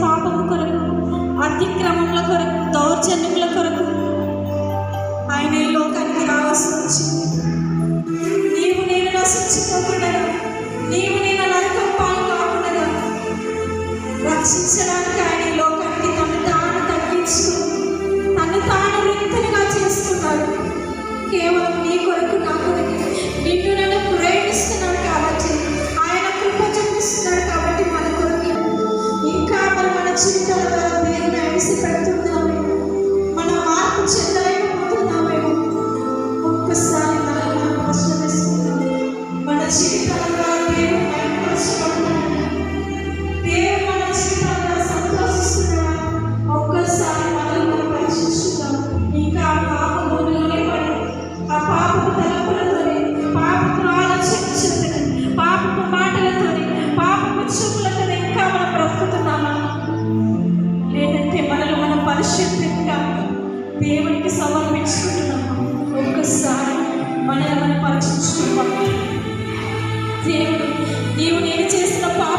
పాపము కొరకు అతిక్రమముల కొరకు దౌర్జన్యముల కొరకు ఆయన ఈ లోకానికి రావాల్సి వచ్చింది నీవు నేను నశించుకోకుండా నీవు నేను నరకం పాలు కాకుండా రక్షించడానికి ఆయన ఈ లోకానికి తను తాను తగ్గించుకుని తను తాను రిక్తునిగా చేసుకున్నాడు కేవలం నీ కొరకు నా కొరకు నిన్ను నన్ను పాపపు మాటలతోని పాపపు చూపులతోనే ఇంకా మనం బ్రతుకుతున్నామా? లేదంటే మనలో మనం పరిశుద్ధంగా దేవునికి సమర్పించుకుంటున్నాము? ఒక్కసారి మనల్ని మనం పరీక్షించుకోవాలి దేవుడు నీవు నేను చేసిన పాప